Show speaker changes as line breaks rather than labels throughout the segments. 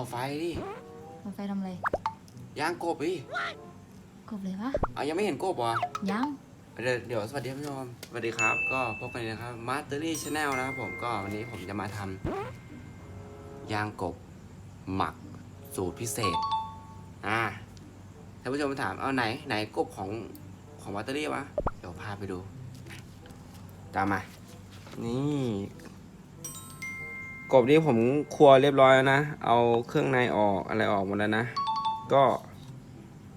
อไฟดิ
มันไฟทำอะไร
ย่างกบดิ
กบเลยวะ
เอายังไม่เห็นกบเหรอ
ยัง
เดี๋ยวเดี๋ยวสวัสดีท่านผู้ชมสวัสดีครับ ก็พบกันอีกนะครับมาสเตอรี่ชาแนลนะครับผมก็วันนี้ผมจะมาทำย่างกบหมักสูตรพิเศษ อ่าท่านผู้ชมถามเอาไหนไหนกบของของมาสเตอรี่วะ เดี๋ยวพาไปดู ตามมา นี่ กบนี่ผมครัวเรียบร้อยแล้วนะ เอาเครื่องในออกอะไรออกหมดแล้วนะ ก็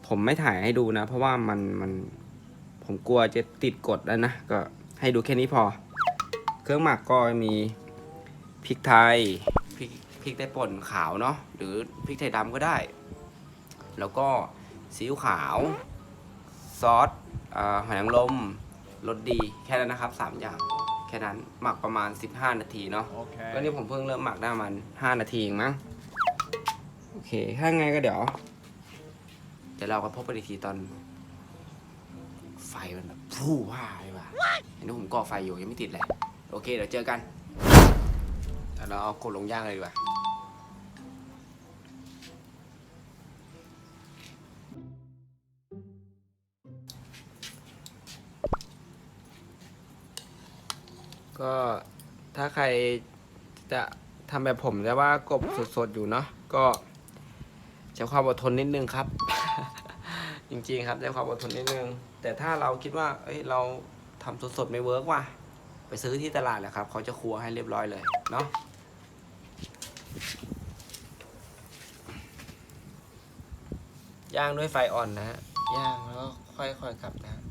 ผมไม่ถ่ายให้ดูนะ เพราะว่ามันมันผมกลัวจะติดกดแล้วนะ ก็ให้ดูแค่นี้พอ เครื่องหมักก็มีพริกไทยพริกพริกไทยป่นขาวเนาะหรือพริกไทยดำก็ได้ แล้วก็ซีอิ๊วขาว ซอสหอยนางรมรสดีแค่นั้นนะครับ 3 อย่าง ค่นั้น หมักประมาณ 15 นาทีเนาะ
Okay.
ก็นี่ผมเพิ่งเริ่มหมักได้ประมาณ5นาทีเองมั้ง โอเค ถ้าไงก็เดี๋ยว เดี๋ยวเราก็พบกันอีกทีตอน ไฟมันแบบฟู่ว่าเลยว่ะเห็นว่าผมก่อไฟอยู่ยังไม่ติดเลย โอเค เดี๋ยวเจอกันเดี๋ยวเราเอากดลงย่างเลยดีกว่า ก็ถ้าใครจะทำแบบผมแต่ว่ากบสดๆอยู่เนาะก็ใช้ความอดทนนิดนึงครับ จริงๆครับใช้ความอดทนนิดนึง แต่ถ้าเราคิดว่าเอ้ยเราทำสดๆไม่เวิร์กว่ะไปซื้อที่ตลาดแหละครับเขาจะครัวให้เรียบร้อยเลยเนาะย่างด้วยไฟอ่อนนะฮะย่างแล้วค่อยๆกลับนะ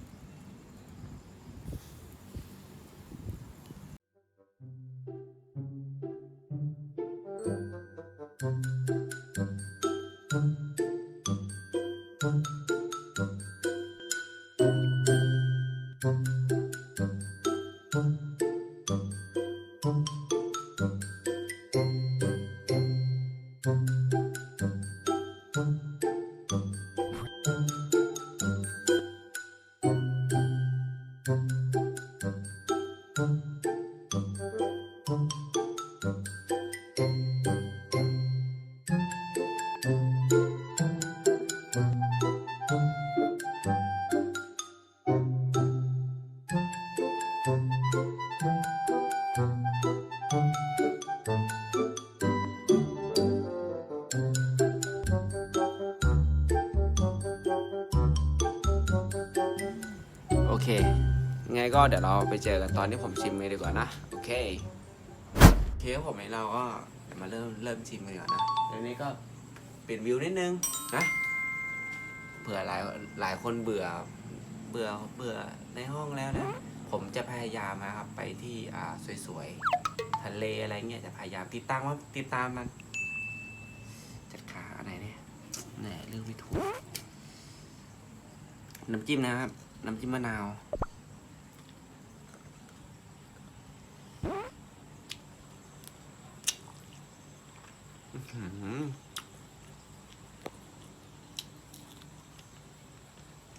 โอเค ไงก็เดี๋ยวเราไปเจอกันตอนที่ผมชิมเลยดีกว่านะ โอเคโอเคผมเองเราก็เดี๋ยวมาเริ่มเริ่มชิมกันดีกว่อนนะเดี๋ยวนี้ก็เปลี่ยนวิวนิดนึงนะเผื่อหลายหลายคนเบื่อเบื่อเบื่อในห้องแล้วนะ ผมจะพยายามนะครับไปที่อ่าสวยๆทะเลอะไรเงี้ยจะพยายามติดตามว่าติดตามมัน จัดขาอะไรเนี่ยแหนเรื่องไม่ถูกน้ำจิ้มนะครับ น้ำจิ้มมะนาวอื้อหือ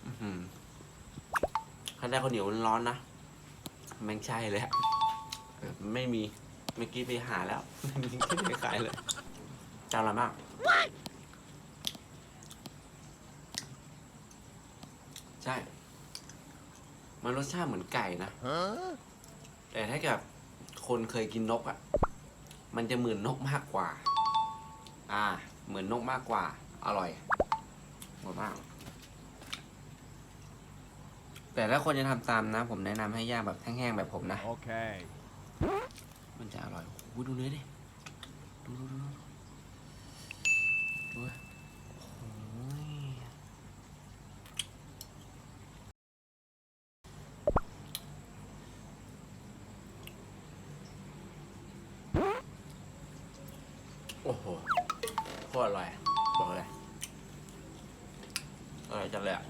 อื้อหือถ้าได้ข้าวเหนียวร้อนๆนะ แม่งใช่เลยอะไม่มีเมื่อกี้ไปหาแล้วไม่มีที่ไหนขายเลยจานละมากใช่ มันรสชาติเหมือนไก่นะ แต่ถ้าเกิดคนเคยกินนกอะ่ะ มันจะเหมือนนกมากกว่า อ่า เหมือนนกมากกว่า อร่อยหมดมาก แต่ถ้าคนจะทำตามนะ ผมแนะนำให้ย่างแบบแห้งๆแบบผมนะ
Okay.
มันจะอร่อยโอ้โหดูเนื้อดิ ดูดูดูดูดูโอ้ยโอ้โหโคตรอร่อย บอกเลย อร่อยจังเลยอะ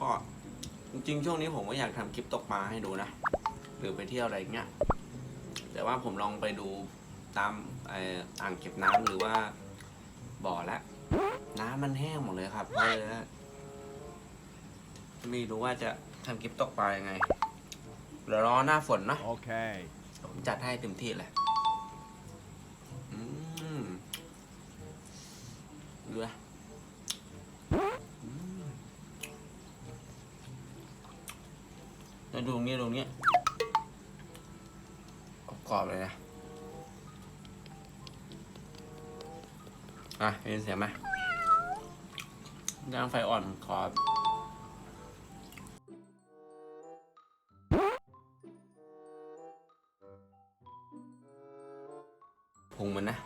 ก็จริงๆ ช่วงนี้ผมก็อยากทำคลิปตกปลาให้ดูนะ หรือไปเที่ยวอะไรเงี้ย แต่ว่าผมลองไปดูตามเอ่ออ่างเก็บน้ำหรือว่าบ่อแล้วน้ำมันแห้งหมดเลยครับเพราะเลยนะไม่รู้ว่าจะทำคลิปตกปลายังไงเดี๋ยวรอหน้าฝนเนอะ
Okay.
ผมจัดให้เต็มที่เลยอืมดูนะอืมแล้ว ดูตรงนี้ตรงนี้กรอบเลยนะอะได้ยินเสียงไหมย่างไฟอ่อนขอบพุงมันนะ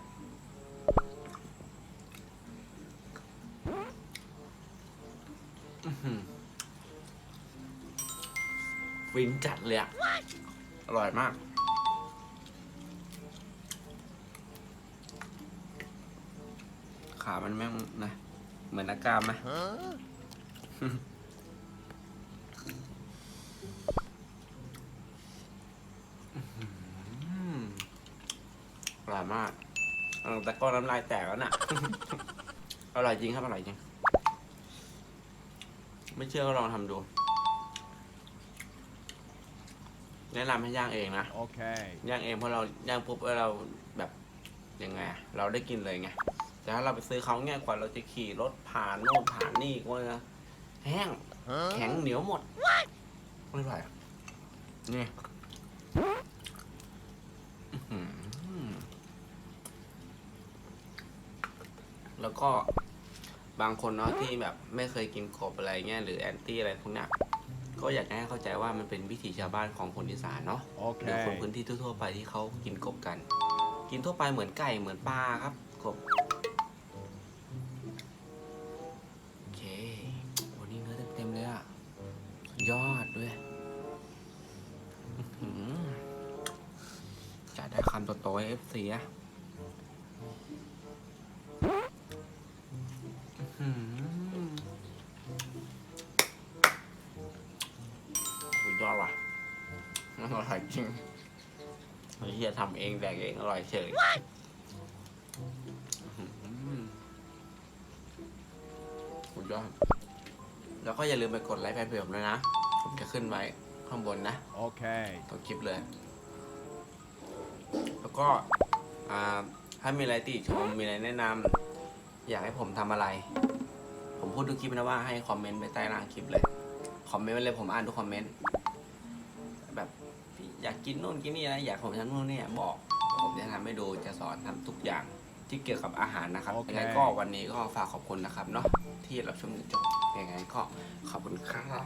ฟินจัดเลยอะอร่อยมาก ขามันแม่งนะ เหมือนอากามไหม
Huh?
อืมอร่อยมากเออแต่ก็น้ำลายแตกแล้วน่ะ อร่อยจริงครับ อร่อยจริง ไม่เชื่อก็ลองทำดู แนะนำให้ย่างเองนะ
Okay.
ย่างเองเพราะเราย่างปุ๊บแล้วเราแบบยังไงอะเราได้กินเลยไงแต่ถ้าเราไปซื้อเขาเนี่ยกว่าเราจะขี่รถผ่านโน่นผ่านนี่ก็จะแห้ง
Huh?
แข็งเหนียวหมดไม่ไหวอะนี่อื้อหือแล้วก็บางคนเนาะที่แบบไม่เคยกินกบอะไรเงี้ยหรือแอนตี้อะไรพวกเนี้ย ก็อยากให้เข้าใจว่ามันเป็นวิถีชาวบ้านของคนอีสานเนาะหรือคน
Okay.
พื้นที่ทั่วๆไปที่เขากินกบกัน กินทั่วไปเหมือนไก่เหมือนปลาครับกบโอเควันนี้เนื้อเต็มๆเลยอะสุดยอดด้วยอื้อหือจะได้คำโตๆให้เอฟซีอะอื้อหือ เฮียทำเองแดกเองอร่อยเฉยอื้อหือสุดยอดแล้วก็อย่าลืมไปกดไลค์แฟนเพจผมด้วยนะ ผมจะขึ้นไว้ข้างบนนะ
Okay.
ตรงคลิปเลย แล้วก็อ่าถ้ามีอะไรติชม มีอะไรแนะนำ อยากให้ผมทำอะไร ผมพูดทุกคลิปนะว่าให้คอมเมนต์ไปใต้ล่างคลิปเลย คอมเมนต์ไว้เลยผมอ่านทุกคอมเมนต์แบบ อยากกินนู่นกินนี่นะอยากผมทำนู่นนี่บอกผมจะทำให้ดูจะสอนทำทุกอย่างที่เกี่ยวกับอาหารนะครับ
โอเค
ยังไงก็วันนี้ก็ฝากขอบคุณนะครับเนาะที่รับชมจนจบยังไงก็ขอบคุณครับ